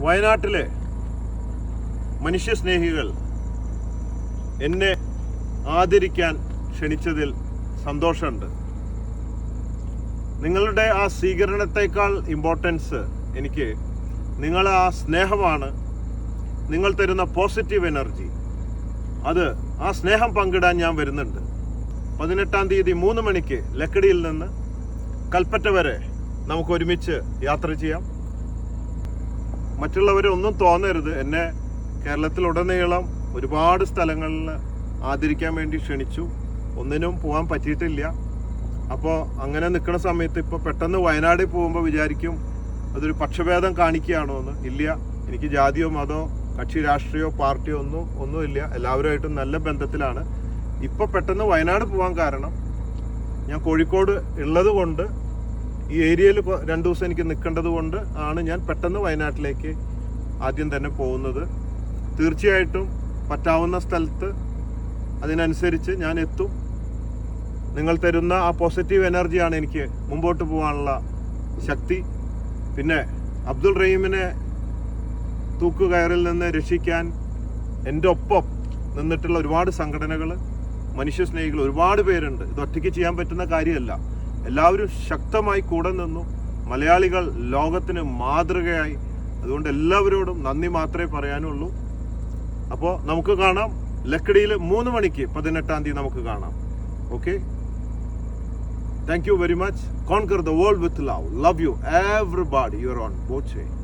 വയനാട്ടിലെ മനുഷ്യസ്നേഹികൾ എന്നെ ആദരിക്കാൻ ക്ഷണിച്ചതിൽ സന്തോഷമുണ്ട്. നിങ്ങളുടെ ആ സ്വീകരണത്തെക്കാൾ ഇമ്പോർട്ടൻസ് എനിക്ക് നിങ്ങളെ ആ സ്നേഹമാണ്. നിങ്ങൾ തരുന്ന പോസിറ്റീവ് എനർജി അത് ആ സ്നേഹം പങ്കിടാൻ ഞാൻ വരുന്നുണ്ട്. പതിനെട്ടാം തീയതി മൂന്ന് മണിക്ക് ലക്കടിയിൽ നിന്ന് കൽപ്പറ്റ വരെ നമുക്ക് ഒരുമിച്ച് യാത്ര ചെയ്യാം. മറ്റുള്ളവരൊന്നും തോന്നരുത്. എന്നെ കേരളത്തിലുടനീളം ഒരുപാട് സ്ഥലങ്ങളിൽ ആദരിക്കാൻ വേണ്ടി ക്ഷണിച്ചു. ഒന്നിനും പോകാൻ പറ്റിയിട്ടില്ല. അപ്പോൾ അങ്ങനെ നിൽക്കുന്ന സമയത്ത് ഇപ്പോൾ പെട്ടെന്ന് വയനാടിൽ പോകുമ്പോൾ വിചാരിക്കും അതൊരു പക്ഷഭേദം കാണിക്കുകയാണോ എന്ന്. ഇല്ല. എനിക്ക് ജാതിയോ മതമോ കക്ഷി രാഷ്ട്രീയോ പാർട്ടിയോ ഒന്നും ഒന്നുമില്ല എല്ലാവരുമായിട്ടും നല്ല ബന്ധത്തിലാണ്. ഇപ്പോൾ പെട്ടെന്ന് വയനാട് പോകാൻ കാരണം ഞാൻ കോഴിക്കോട് ഉള്ളത് കൊണ്ട് ഈ ഏരിയയിൽ രണ്ട് ദിവസം എനിക്ക് നിൽക്കേണ്ടത് കൊണ്ട് ആണ് ഞാൻ പെട്ടെന്ന് വയനാട്ടിലേക്ക് ആദ്യം തന്നെ പോകുന്നത്. തീർച്ചയായിട്ടും പറ്റാവുന്ന സ്ഥലത്ത് അതിനനുസരിച്ച് ഞാൻ എത്തും. നിങ്ങൾ തരുന്ന ആ പോസിറ്റീവ് എനർജിയാണ് എനിക്ക് മുമ്പോട്ട് പോകാനുള്ള ശക്തി. പിന്നെ അബ്ദുൾ റഹീമിനെ തൂക്കുകയറിൽ നിന്ന് രക്ഷിക്കാൻ എന്റെ ഒപ്പം നിന്നിട്ടുള്ള ഒരുപാട് സംഘടനകൾ മനുഷ്യസ്നേഹികൾ ഒരുപാട് പേരുണ്ട്. ഇത് ഒറ്റയ്ക്ക് ചെയ്യാൻ പറ്റുന്ന കാര്യമല്ല. എല്ലാവരും ശക്തമായി കൂടെ നിന്നു. മലയാളികൾ ലോകത്തിന് മാതൃകയായി. അതുകൊണ്ട് എല്ലാവരോടും നന്ദി മാത്രമേ പറയാനുള്ളൂ. അപ്പോൾ നമുക്ക് കാണാം. ലക്കടിയിൽ മൂന്ന് മണിക്ക് പതിനെട്ടാം തീയതി നമുക്ക് കാണാം. Okay thank you very much conquer the world with love love you everybody your own Boche